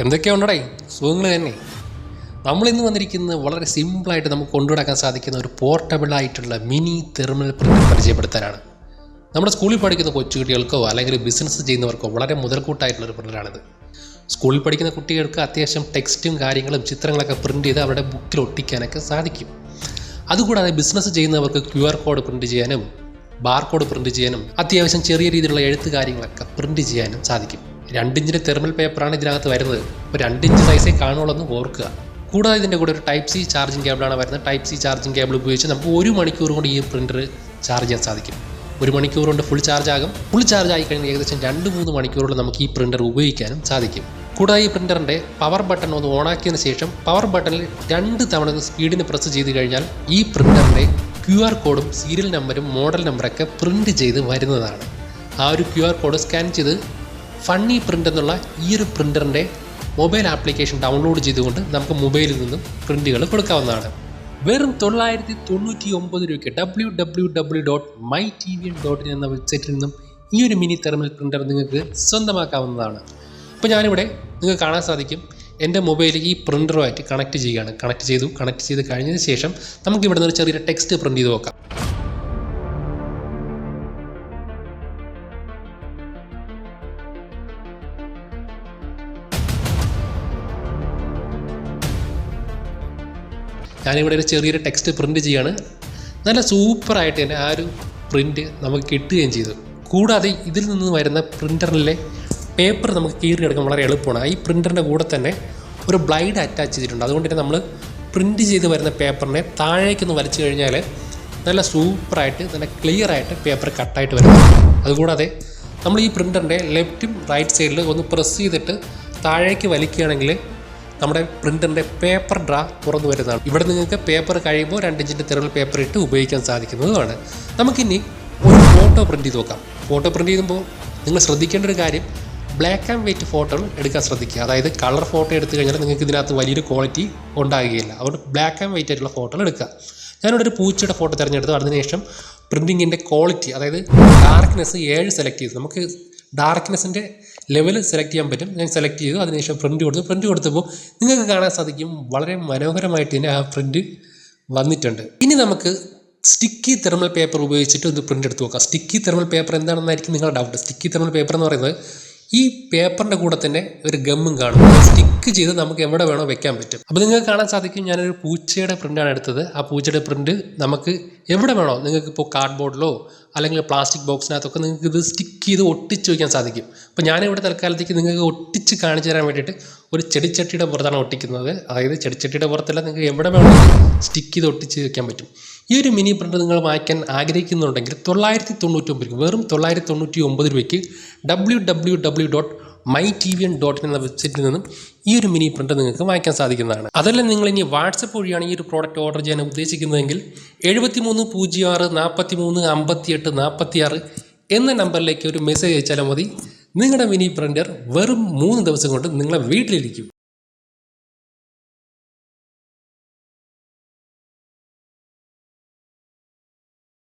എന്തൊക്കെയുണ്ടടേ? സുഖങ്ങൾ തന്നെ. നമ്മൾ ഇന്ന് വന്നിരിക്കുന്നത് വളരെ സിമ്പിളായിട്ട് നമുക്ക് കൊണ്ടുനടക്കാൻ സാധിക്കുന്ന ഒരു പോർട്ടബിളായിട്ടുള്ള മിനി തെർമൽ പ്രിന്റർ പരിചയപ്പെടുത്താനാണ്. നമ്മുടെ സ്കൂളിൽ പഠിക്കുന്ന കൊച്ചുകുട്ടികൾക്കോ അല്ലെങ്കിൽ ബിസിനസ് ചെയ്യുന്നവർക്കോ വളരെ മുതൽക്കൂട്ടായിട്ടുള്ള ഒരു പ്രിന്ററാണിത് സ്കൂളിൽ പഠിക്കുന്ന കുട്ടികൾക്ക് അത്യാവശ്യം ടെക്സ്റ്റും കാര്യങ്ങളും ചിത്രങ്ങളൊക്കെ പ്രിന്റ് ചെയ്ത് അവരുടെ ബുക്കിൽ ഒട്ടിക്കാനൊക്കെ സാധിക്കും. അതുകൂടാതെ ബിസിനസ് ചെയ്യുന്നവർക്ക് ക്യു ആർ കോഡ് പ്രിന്റ് ചെയ്യാനും ബാർ കോഡ് പ്രിന്റ് ചെയ്യാനും അത്യാവശ്യം ചെറിയ രീതിയിലുള്ള എഴുത്ത് കാര്യങ്ങളൊക്കെ പ്രിന്റ് ചെയ്യാനും സാധിക്കും. രണ്ടിഞ്ചിന്റെ തെർമൽ പേപ്പറാണ് ഇതിനകത്ത് വരുന്നത്. അപ്പോൾ രണ്ടിഞ്ച് സൈസേ കാണുള്ളൂ എന്ന് ഓർക്കുക. കൂടാതെ ഇതിന്റെ കൂടെ ഒരു ടൈപ്പ് സി ചാർജിങ് കേബിളാണ് വരുന്നത്. ടൈപ്പ് സി ചാർജിങ് കേബിൾ ഉപയോഗിച്ച് നമുക്ക് ഒരു മണിക്കൂർ കൊണ്ട് ഈ പ്രിന്റർ ചാർജ് ചെയ്യാൻ സാധിക്കും. ഒരു മണിക്കൂർ കൊണ്ട് ഫുൾ ചാർജ് ആകും. ഫുൾ ചാർജ് ആയി കഴിഞ്ഞാൽ ഏകദേശം രണ്ട് മൂന്ന് മണിക്കൂറുകൾ നമുക്ക് ഈ പ്രിന്റർ ഉപയോഗിക്കാനും സാധിക്കും. കൂടാതെ ഈ പ്രിന്ററിന്റെ പവർ ബട്ടൺ ഒന്ന് ഓണാക്കിയതിന് ശേഷം പവർ ബട്ടണിൽ രണ്ട് തവണ സ്പീഡിന് പ്രസ് ചെയ്ത് കഴിഞ്ഞാൽ ഈ പ്രിന്ററിന്റെ ക്യു ആർ കോഡും സീരിയൽ നമ്പരും മോഡൽ നമ്പറൊക്കെ പ്രിന്റ് ചെയ്ത് വരുന്നതാണ്. ആ ഒരു ക്യു ആർ കോഡ് സ്കാൻ ചെയ്ത് ഫണ്ണി പ്രിന്റ് എന്നുള്ള ഈ ഒരു പ്രിന്ററിന്റെ മൊബൈൽ ആപ്ലിക്കേഷൻ ഡൗൺലോഡ് ചെയ്തുകൊണ്ട് നമുക്ക് മൊബൈലിൽ നിന്നും പ്രിന്റുകൾ കൊടുക്കാവുന്നതാണ്. വെറും തൊള്ളായിരത്തി തൊണ്ണൂറ്റി ഒമ്പത് രൂപയ്ക്ക് W W W dot my T V dot in എന്ന വെബ്സൈറ്റിൽ നിന്നും ഈ ഒരു മിനി തെർമൽ പ്രിന്റർ നിങ്ങൾക്ക് സ്വന്തമാക്കാവുന്നതാണ്. അപ്പോൾ ഞാനിവിടെ നിങ്ങൾക്ക് കാണാൻ സാധിക്കും. എന്റെ മൊബൈലിൽ ഈ പ്രിന്ററുമായിട്ട് കണക്ട് ചെയ്യുകയാണ്. കണക്ട് ചെയ്തു കണക്ട് ചെയ്ത് കഴിഞ്ഞതിന് ശേഷം നമുക്ക് ഇവിടെ നിന്ന് ചെറിയ ടെക്സ്റ്റ് പ്രിന്റ് ചെയ്ത് നോക്കാം. ഞാനിവിടെ ഒരു ചെറിയൊരു ടെക്സ്റ്റ് പ്രിന്റ് ചെയ്യാണ്. നല്ല സൂപ്പറായിട്ട് തന്നെ ആ ഒരു പ്രിന്റ് നമുക്ക് കിട്ടുകയും ചെയ്തു. കൂടാതെ ഇതിൽ നിന്ന് വരുന്ന പ്രിന്ററിലെ പേപ്പർ നമുക്ക് കീറിയെടുക്കാൻ വളരെ എളുപ്പമാണ്. ഈ പ്രിന്ററിന്റെ കൂടെ തന്നെ ഒരു ബ്ലൈഡ് അറ്റാച്ച് ചെയ്തിട്ടുണ്ട്. അതുകൊണ്ട് തന്നെ നമ്മൾ പ്രിന്റ് ചെയ്ത് വരുന്ന പേപ്പറിനെ താഴേക്കൊന്ന് വലിച്ചു കഴിഞ്ഞാൽ നല്ല സൂപ്പറായിട്ട് നല്ല ക്ലിയർ ആയിട്ട് പേപ്പർ കട്ടായിട്ട് വരും. അതുകൂടാതെ നമ്മൾ ഈ പ്രിന്ററിന്റെ ലെഫ്റ്റും റൈറ്റ് സൈഡിൽ ഒന്ന് പ്രസ് ചെയ്തിട്ട് താഴേക്ക് വലിക്കുകയാണെങ്കിൽ നമ്മുടെ പ്രിന്ററിന്റെ പേപ്പർ ഡ്രാ തുറന്നു വരുന്നതാണ്. ഇവിടെ നിങ്ങൾക്ക് പേപ്പർ കഴിയുമ്പോൾ രണ്ട് ഇഞ്ചിന്റെ തെരുവിൽ പേപ്പർ ഇട്ട് ഉപയോഗിക്കാൻ സാധിക്കുന്നതുമാണ്. നമുക്കിനി ഒരു ഫോട്ടോ പ്രിന്റ് ചെയ്ത് നോക്കാം. ഫോട്ടോ പ്രിന്റ് ചെയ്യുമ്പോൾ നിങ്ങൾ ശ്രദ്ധിക്കേണ്ട ഒരു കാര്യം ബ്ലാക്ക് ആൻഡ് വൈറ്റ് ഫോട്ടോകൾ എടുക്കാൻ ശ്രദ്ധിക്കുക. അതായത് കളർ ഫോട്ടോ എടുത്തു കഴിഞ്ഞാൽ നിങ്ങൾക്ക് ഇതിനകത്ത് വലിയൊരു ക്വാളിറ്റി ഉണ്ടാകുകയില്ല. അതുകൊണ്ട് ബ്ലാക്ക് ആൻഡ് വൈറ്റ് ആയിട്ടുള്ള ഫോട്ടോകൾ എടുക്കുക. ഞാനിവിടെ ഒരു പൂച്ചയുടെ ഫോട്ടോ തിരഞ്ഞെടുത്തു. അതിനുശേഷം പ്രിന്റിങ്ങിന്റെ ക്വാളിറ്റി അതായത് ഡാർക്ക്നെസ് ഏഴ് സെലക്ട് ചെയ്തു. നമുക്ക് ഡാർക്ക്നെസ്സിന്റെ ലെവൽ സെലക്ട് ചെയ്യാൻ പറ്റും. ഞാൻ സെലക്ട് ചെയ്തു. അതിനുശേഷം പ്രിന്റ് കൊടുത്തു. പ്രിന്റ് കൊടുത്തപ്പോൾ നിങ്ങൾക്ക് കാണാൻ സാധിക്കും വളരെ മനോഹരമായിട്ട് തന്നെ ആ പ്രിന്റ് വന്നിട്ടുണ്ട്. ഇനി നമുക്ക് സ്റ്റിക്കി തെർമൽ പേപ്പർ ഉപയോഗിച്ചിട്ട് ഒന്ന് പ്രിന്റ് എടുത്ത് നോക്കാം. സ്റ്റിക്കി തെർമൽ പേപ്പർ എന്താണെന്നായിരിക്കും നിങ്ങളുടെ ഡൗട്ട് സ്റ്റിക്കി തെർമൽ പേപ്പർ എന്ന് പറയുന്നത് ഈ പേപ്പറിന്റെ കൂടെ തന്നെ ഒരു ഗമ്മും കാണും. സ്റ്റിക്ക് ചെയ്ത് നമുക്ക് എവിടെ വേണോ വെക്കാൻ പറ്റും. അപ്പോൾ നിങ്ങൾക്ക് കാണാൻ സാധിക്കും ഞാനൊരു പൂച്ചയുടെ പ്രിന്റാണ് എടുത്തത്. ആ പൂച്ചയുടെ പ്രിന്റ് നമുക്ക് എവിടെ വേണോ നിങ്ങൾക്ക് ഇപ്പോൾ കാർഡ്ബോർഡിലോ അല്ലെങ്കിൽ പ്ലാസ്റ്റിക് ബോക്സിനകത്തൊക്കെ നിങ്ങൾക്ക് ഇത് സ്റ്റിക്ക് ചെയ്ത് ഒട്ടിച്ച് വയ്ക്കാൻ സാധിക്കും. അപ്പോൾ ഞാനിവിടെ തൽക്കാലത്തേക്ക് നിങ്ങൾക്ക് ഒട്ടിച്ച് കാണിച്ചു തരാൻ വേണ്ടിയിട്ട് ഒരു ചെടിച്ചട്ടിയുടെ പുറത്താണ് ഒട്ടിക്കുന്നത്. അതായത് ചെടിച്ചട്ടിയുടെ പുറത്തല്ല നിങ്ങൾക്ക് എവിടെ വേണമെങ്കിലും സ്റ്റിക്ക് ചെയ്ത് ഒട്ടിച്ച് വയ്ക്കാൻ പറ്റും. ഈ ഒരു മിനി പ്രിന്റർ നിങ്ങൾ വാങ്ങിക്കാൻ ആഗ്രഹിക്കുന്നുണ്ടെങ്കിൽ തൊള്ളായിരത്തി തൊണ്ണൂറ്റി ഒമ്പത് രൂപ വെറും തൊള്ളായിരത്തി തൊണ്ണൂറ്റി ഒമ്പത് രൂപയ്ക്ക് W W W dot my T V N dot എന്ന വെബ്സൈറ്റിൽ നിന്നും ഈ ഒരു മിനി പ്രിന്റർ നിങ്ങൾക്ക് വാങ്ങിക്കാൻ സാധിക്കുന്നതാണ്. അതല്ല നിങ്ങൾ ഇനി വാട്സപ്പ് വഴിയാണ് ഈ ഒരു പ്രോഡക്റ്റ് ഓർഡർ ചെയ്യാൻ ഉദ്ദേശിക്കുന്നതെങ്കിൽ എഴുപത്തി മൂന്ന് പൂജ്യം ആറ് നാൽപ്പത്തി മൂന്ന് അമ്പത്തി എട്ട് നാൽപ്പത്തി ആറ് എന്ന നമ്പറിലേക്ക് ഒരു മെസ്സേജ് അയച്ചാലും മതി. നിങ്ങളുടെ മിനി പ്രിന്റർ വെറും മൂന്ന് ദിവസം കൊണ്ട് നിങ്ങളെ വീട്ടിലിരിക്കും.